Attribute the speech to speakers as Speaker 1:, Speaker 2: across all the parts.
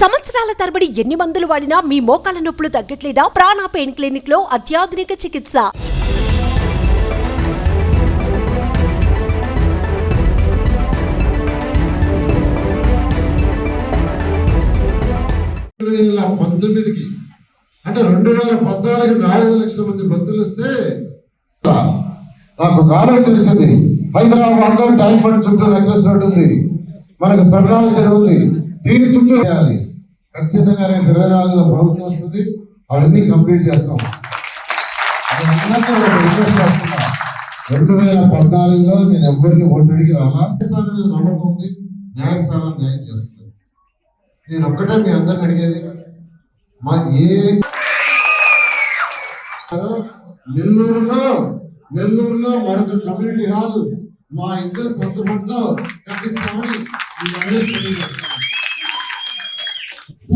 Speaker 1: సంవత్సరాల తరబడి ఎన్ని మందులు వాడినా మీ మోకాల నొప్పులు తగ్గట్లేదా? ప్రాణ పెయిన్ క్లినిక్లో అత్యాధునిక చికిత్స.
Speaker 2: వేల పంతొమ్మిదికి అంటే రెండు వేల పద్నాలుగు నాలుగు లక్షల మంది భక్తులు వస్తే నాకు ఒక ఆలోచన వచ్చింది. హైదరాబాద్లో టైం పడి చుట్టూ నెక్లెస్ ఉంటుంది ఉంది మనకు స్వర్ణాల చెరువు ఉంది దీని చుట్టూ చేయాలి. ఖచ్చితంగా రేపు ఇరవై నాలుగులో ప్రభుత్వం వస్తుంది. అవన్నీ కంప్లీట్ చేస్తాం. రిక్వెస్ట్ చేస్తున్నా. రెండు వేల పద్నాలుగులో నేను ఎవరిని ఓటడికి రాలా న్యాయస్థానం మీద నమ్మకం ఉంది. న్యాయస్థానం న్యాయం చేస్తుంది. నేను ఒక్కటే మీ అందరిని అడిగేది మా ఏ నెల్లూరులో నెల్లూరులో మరొక కమ్యూనిటీ హాల్ మా ఇద్దరు సొంత పడితో కట్టిస్తామని మీ అందరూ తెలియజేస్తున్నాను.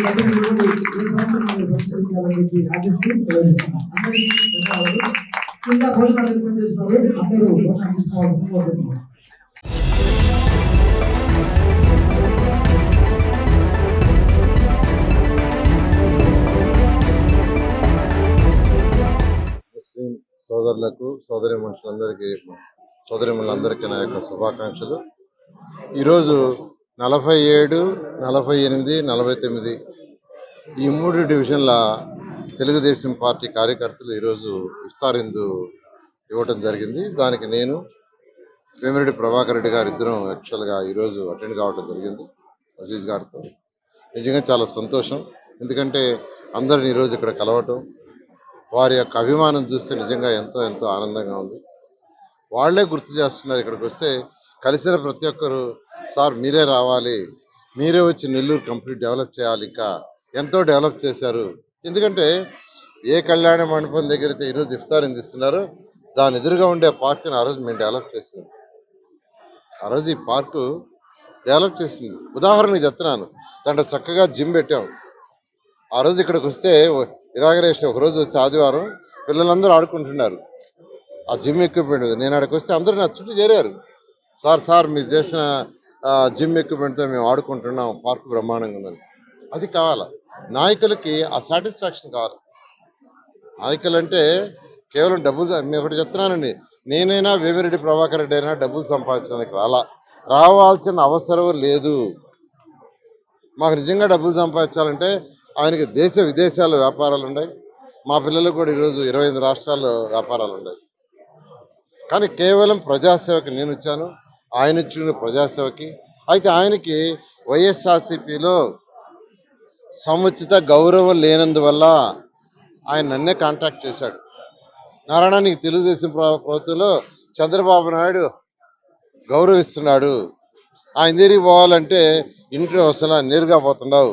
Speaker 3: భోజనాలు ఏర్పాటు చేస్తున్నారు అందరూ భోజనం తీసుకోవాలని
Speaker 2: ముస్లిం సోదరులకు సోదరి మనుషులందరికీ సోదరి మనులందరికీ నా యొక్క శుభాకాంక్షలు. ఈరోజు నలభై ఏడు నలభై ఎనిమిది నలభై తొమ్మిది ఈ మూడు డివిజన్ల తెలుగుదేశం పార్టీ కార్యకర్తలు ఈరోజు ఇఫ్తారిందు ఇవ్వటం జరిగింది. దానికి నేను వేమిరెడ్డి ప్రభాకర్ రెడ్డి గారు ఇద్దరం యాక్చువల్గా ఈరోజు అటెండ్ కావడం జరిగింది అజీజ్ గారితో. నిజంగా చాలా సంతోషం. ఎందుకంటే అందరిని ఈరోజు ఇక్కడ కలవటం వారి యొక్క అభిమానం చూస్తే నిజంగా ఎంతో ఎంతో ఆనందంగా ఉంది. వాళ్ళే గుర్తు చేస్తున్నారు ఇక్కడికి వస్తే కలిసిన ప్రతి ఒక్కరు సార్ మీరే రావాలి మీరే వచ్చి నెల్లూరు కంప్లీట్ డెవలప్ చేయాలి ఇంకా ఎంతో డెవలప్ చేశారు. ఎందుకంటే ఏ కళ్యాణ మండపం దగ్గర అయితే ఈరోజు ఇఫ్తార్ అందిస్తున్నారో దాని ఎదురుగా ఉండే పార్క్ని ఆ రోజు మేము డెవలప్ చేస్తాం ఆ రోజు ఈ పార్కు డెవలప్ చేసింది. ఉదాహరణకు చెప్తున్నాను. దాంట్లో చక్కగా జిమ్ పెట్టాం. ఆ రోజు ఇక్కడికి వస్తే ఇనాగరేషన్ ఒక రోజు వస్తే ఆదివారం పిల్లలందరూ ఆడుకుంటున్నారు. ఆ జిమ్ ఎక్విప్మెంట్ నేను అక్కడికి వస్తే అందరూ నా చుట్టూ చేరారు. సార్ సార్ మీరు చేసిన జిమ్ ఎక్విప్మెంట్తో మేము ఆడుకుంటున్నాం. పార్క్ బ్రహ్మాండంగా ఉందని. అది కావాలా? నాయకులకి ఆ సాటిస్ఫాక్షన్ కావాలి. నాయకులు అంటే కేవలం డబ్బులు మేము ఒకటి చెప్తున్నానండి. నేనైనా వేమిరెడ్డి ప్రభాకర్ రెడ్డి అయినా డబ్బులు సంపాదించడానికి రాలా. రావాల్సిన అవసరం లేదు. మాకు నిజంగా డబ్బులు సంపాదించాలంటే ఆయనకి దేశ విదేశాల్లో వ్యాపారాలు ఉన్నాయి. మా పిల్లలకు కూడా ఈరోజు ఇరవై ఎనిమిది రాష్ట్రాల్లో వ్యాపారాలు ఉన్నాయి. కానీ కేవలం ప్రజాసేవకి నేను వచ్చాను. ఆయన ఇచ్చిన ప్రజాసేవకి. అయితే ఆయనకి వైఎస్ఆర్సీపీలో సముచిత గౌరవం లేనందువల్ల ఆయన నన్నే కాంటాక్ట్ చేశాడు. నారాయణ నీకు తెలుగుదేశం ప్రభుత్వంలో చంద్రబాబు నాయుడు గౌరవిస్తున్నాడు. ఆయన తిరిగి పోవాలంటే ఇంట్లో వస్తున్నా నేరుగా పోతున్నావు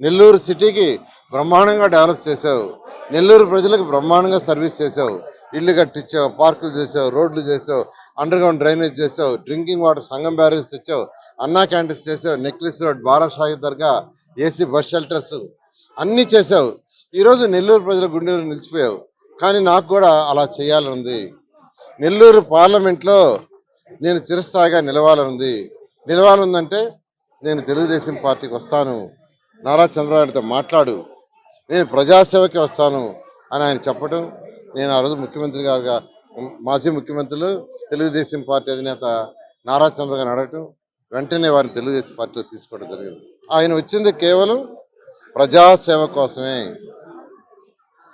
Speaker 2: నెల్లూరు సిటీకి బ్రహ్మాండంగా డెవలప్ చేసావు నెల్లూరు ప్రజలకు బ్రహ్మాండంగా సర్వీస్ చేసావు ఇల్లు కట్టించావు పార్కులు చేసావు రోడ్లు చేసావు అండర్ గ్రౌండ్ డ్రైనేజ్ చేసావు డ్రింకింగ్ వాటర్ సంగం బ్యారేజ్ తెచ్చావు అన్నా క్యాంటీన్స్ చేసావు necklace road Barashahi Dargah AC bus shelters అన్నీ చేసావు ఈరోజు నెల్లూరు ప్రజల గుండెలు నిలిచిపోయావు. కానీ నాకు కూడా అలా చేయాలనుంది. నెల్లూరు పార్లమెంట్లో నేను చిరస్థాయిగా నిలవాలనుంది. నిలవాలనుందంటే నేను తెలుగుదేశం పార్టీకి వస్తాను. నారా చంద్రబాబుతో మాట్లాడు. నేను ప్రజాసేవకి వస్తాను అని ఆయన చెప్పడం. నేను ఆ రోజు ముఖ్యమంత్రి గారుగా మాజీ ముఖ్యమంత్రులు తెలుగుదేశం పార్టీ అధినేత నారా చంద్రబాబు గారిని అడగటం వెంటనే వారిని తెలుగుదేశం పార్టీలో తీసుకోవడం జరిగింది. ఆయన వచ్చింది కేవలం ప్రజాసేవ కోసమే.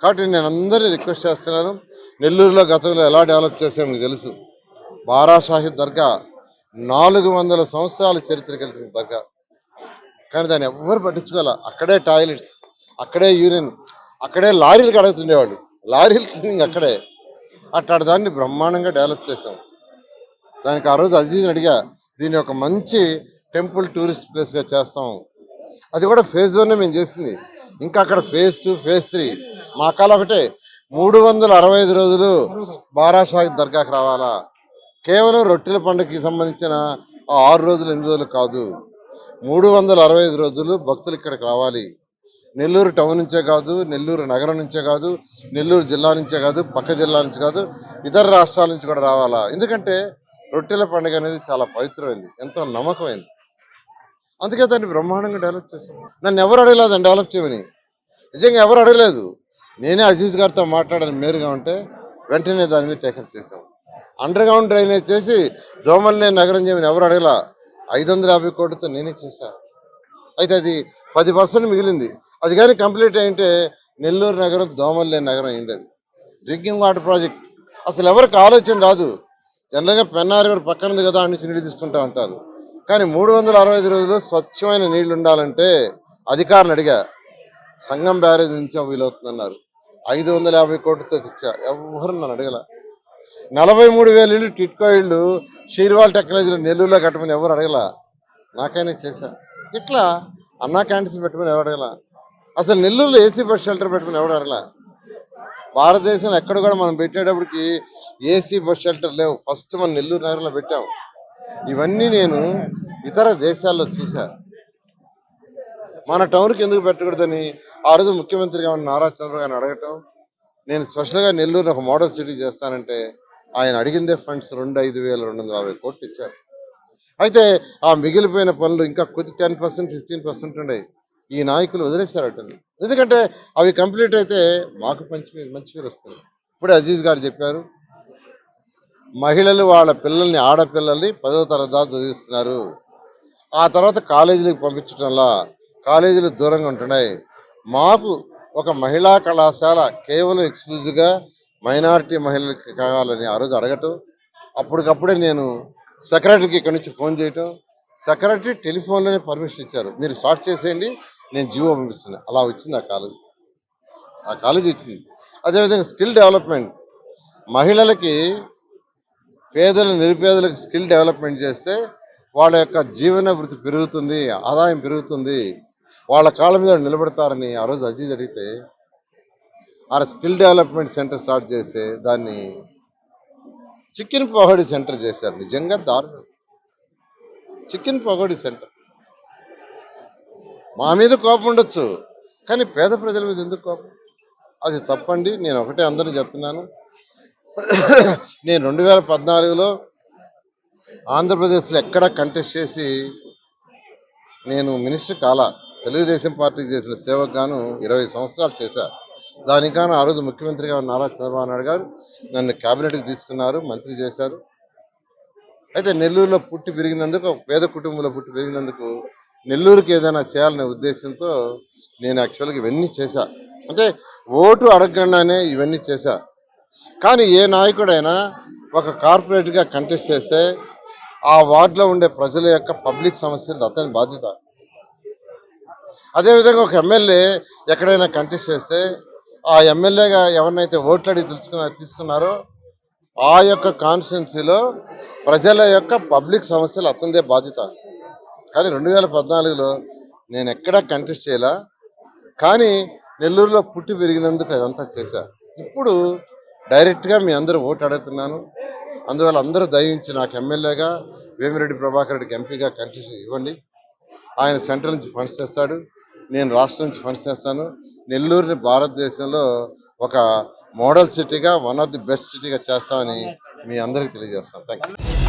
Speaker 2: కాబట్టి నేను అందరినీ రిక్వెస్ట్ చేస్తున్నాను. నెల్లూరులో గతంలో ఎలా డెవలప్ చేసామో మీకు తెలుసు. బారాషాహిద్ దర్గా నాలుగు వందల సంవత్సరాల చరిత్ర కలిగిన దర్గా. కానీ దాన్ని ఎవ్వరు పట్టించుకోవాలి? అక్కడే టాయిలెట్స్ అక్కడే యూరిన్ అక్కడే లారీలు కడుగుతుండేవాళ్ళు. లారీలు క్లీనింగ్ అక్కడే. అట్లాంటి దాన్ని బ్రహ్మాండంగా డెవలప్ చేసాం దానికి ఆ రోజు అజీజ్ని అడిగా దీన్ని ఒక మంచి టెంపుల్ టూరిస్ట్ ప్లేస్గా చేస్తాం. అది కూడా ఫేజ్ వన్ మేము చేసింది. ఇంకా అక్కడ ఫేజ్ టూ ఫేజ్ త్రీ మా కాలం ఒకటే మూడు వందల అరవై ఐదు రోజులు బారాషాహి దర్గాకి రావాలా. కేవలం రొట్టెల పండుగకి సంబంధించిన ఆరు రోజులు ఎనిమిది రోజులు కాదు. మూడు వందల అరవై ఐదు రోజులు భక్తులు ఇక్కడికి రావాలి. నెల్లూరు టౌన్ నుంచే కాదు నెల్లూరు నగరం నుంచే కాదు నెల్లూరు జిల్లా నుంచే కాదు పక్క జిల్లా నుంచి కాదు ఇతర రాష్ట్రాల నుంచి కూడా రావాలా. ఎందుకంటే రొట్టెల పండుగ అనేది చాలా పవిత్రమైంది ఎంతో నమ్మకమైంది. అందుకే దాన్ని బ్రహ్మాండంగా డెవలప్ చేశాం. నన్ను ఎవరు అడగలేదు దాన్ని డెవలప్ చేయమని. నిజంగా ఎవరు అడగలేదు. నేనే అజీజ్ గారితో మాట్లాడని మేరుగా ఉంటే వెంటనే దాని మీద టేకప్ చేశాం. అండర్ గ్రౌండ్ డ్రైనేజ్ చేసి దోమల్నే నగరం చేయమని ఎవరు అడగలా. ఐదు వందల యాభై కోట్లతో నేనే చేశాను అయితే అది పది పర్సెంట్ మిగిలింది. అది కానీ కంప్లీట్ అయింటే నెల్లూరు నగరం దోమల్లేని నగరం అయిండేది. Drinking water project. అసలు ఎవరికి ఆలోచన రాదు. జనరల్గా పెన్నారి పక్కన ఉంది కదా అని నీళ్ళు తీసుకుంటా ఉంటారు. కానీ మూడు వందల అరవై ఐదు రోజులు స్వచ్ఛమైన నీళ్ళు ఉండాలంటే అధికారులు అడిగా. సంఘం బ్యారేజ్ నుంచి వీలవుతుందన్నారు. ఐదు వందల యాభై కోట్లతో తెచ్చా. ఎవరు నన్ను అడగల. నలభై మూడు వేల ఇళ్ళు టిట్కో ఇళ్ళు షీర్వాల్ టెక్నాలజీలో నెల్లూరులో కట్టమని ఎవరు అడగల? నాకైనా చేశా. ఇట్లా అన్నా క్యాంటీన్స్ పెట్టమని ఎవరు అడగల? అసలు నెల్లూరులో ఏసీ బస్ షెల్టర్ పెట్టమని ఎవరు అడగల? భారతదేశంలో ఎక్కడ కూడా మనం పెట్టేటప్పటికి ఏసీ బస్ షెల్టర్ లేవు. ఫస్ట్ మనం నెల్లూరు నగరంలో పెట్టాం. ఇవన్నీ నేను ఇతర దేశాల్లో చూశాను మన టౌన్కి ఎందుకు పెట్టకూడదని ఆ రోజు ముఖ్యమంత్రిగా ఉన్న నారా చంద్రబాబు గారిని అడగటం నేను స్పెషల్గా నెల్లూరు ఒక మోడల్ సిటీ చేస్తానంటే ఆయన అడిగిందే ఫండ్స్ రెండు ఐదు వేల రెండు వందల యాభై కోట్లు ఇచ్చారు. అయితే ఆ మిగిలిపోయిన పనులు ఇంకా కొద్ది టెన్ పర్సెంట్ ఫిఫ్టీన్ పర్సెంట్ ఉన్నాయి ఈ నాయకులు వదిలేశారట ఎందుకంటే అవి కంప్లీట్ అయితే మాకు మంచి మంచి పేరు వస్తుంది. ఇప్పుడే అజీజ్ గారు చెప్పారు మహిళలు వాళ్ళ పిల్లల్ని ఆడపిల్లల్ని పదో తరగతి దాకా చదివిస్తున్నారు. ఆ తర్వాత కాలేజీలకు పంపించడంలా కాలేజీలు దూరంగా ఉంటున్నాయి. మాకు ఒక మహిళా కళాశాల కేవలం ఎక్స్క్లూజివ్గా మైనారిటీ మహిళలకి కావాలని ఆ రోజు అడగటం అప్పటికప్పుడే నేను సెక్రటరీకి ఇక్కడి నుంచి ఫోన్ చేయటం సెక్రటరీ టెలిఫోన్లోనే పర్మిషన్ ఇచ్చారు. మీరు స్టార్ట్ చేసేయండి నేను జీవో పంపిస్తున్నాను అలా వచ్చింది ఆ కాలేజ్. ఆ కాలేజ్ వచ్చింది. అదేవిధంగా స్కిల్ డెవలప్మెంట్. మహిళలకి పేదలు నిరుపేదలకు స్కిల్ డెవలప్మెంట్ చేస్తే వాళ్ళ యొక్క జీవన పెరుగుతుంది ఆదాయం పెరుగుతుంది. వాళ్ళ కాళ్ళ మీద నిలబడతారని ఆ రోజు అజీజ్ అడిగితే ఆ స్కిల్ డెవలప్మెంట్ సెంటర్ స్టార్ట్ చేస్తే దాన్ని చికెన్ పకోడీ సెంటర్ చేశారు. నిజంగా దారుణం. Chicken pakodi centre. మా మీద కోపం ఉండొచ్చు కానీ పేద ప్రజల మీద ఎందుకు కోపం? అది తప్పండి నేను ఒకటే అందరూ చెప్తున్నాను. నేను రెండు వేల పద్నాలుగులో ఆంధ్రప్రదేశ్లో ఎక్కడ కంటెస్ట్ చేసి నేను మినిస్టర్ కాల తెలుగుదేశం పార్టీకి చేసిన సేవకు గాను ఇరవై సంవత్సరాలు చేశా. దానికాను ఆ రోజు ముఖ్యమంత్రిగా నారా చంద్రబాబు నాయుడు గారు నన్ను క్యాబినెట్కి తీసుకున్నారు మంత్రి చేశారు. అయితే నెల్లూరులో పుట్టి పెరిగినందుకు పేద కుటుంబంలో పుట్టి పెరిగినందుకు నెల్లూరుకి ఏదైనా చేయాలనే ఉద్దేశంతో నేను యాక్చువల్గా ఇవన్నీ చేశా. అంటే ఓటు అడగకుండానే ఇవన్నీ చేశా. కానీ ఏ నాయకుడైనా ఒక కార్పొరేట్గా కంటెస్ట్ చేస్తే ఆ వార్డులో ఉండే ప్రజల యొక్క పబ్లిక్ సమస్యలు అతని బాధ్యత. అదేవిధంగా ఒక ఎమ్మెల్యే ఎక్కడైనా కంటెస్ట్ చేస్తే ఆ ఎమ్మెల్యేగా ఎవరినైతే ఓట్లు అడిగి తెలుసుకున్న తీసుకున్నారో ఆ యొక్క కాన్స్టిట్యున్సీలో ప్రజల యొక్క పబ్లిక్ సమస్యలు అతనిదే బాధ్యత. కానీ రెండు వేల పద్నాలుగులో నేను ఎక్కడా కంటెస్ట్ చేయలా? కానీ నెల్లూరులో పుట్టి పెరిగినందుకు అదంతా చేశా. ఇప్పుడు డైరెక్ట్గా మీ అందరూ ఓటు అడుగుతున్నాను. అందువల్ల అందరూ దయించి నాకు ఎమ్మెల్యేగా వేమిరెడ్డి ప్రభాకర్ రెడ్డికి ఎంపీగా కంటెస్ట్ ఇవ్వండి. ఆయన సెంట్రల్ నుంచి ఫండ్స్ చేస్తాడు నేను రాష్ట్రం నుంచి ఫండ్స్ చేస్తాను నెల్లూరుని భారతదేశంలో ఒక మోడల్ సిటీగా వన్ ఆఫ్ ది బెస్ట్ సిటీగా చేస్తామని మీ అందరికీ తెలియజేస్తాను. థ్యాంక్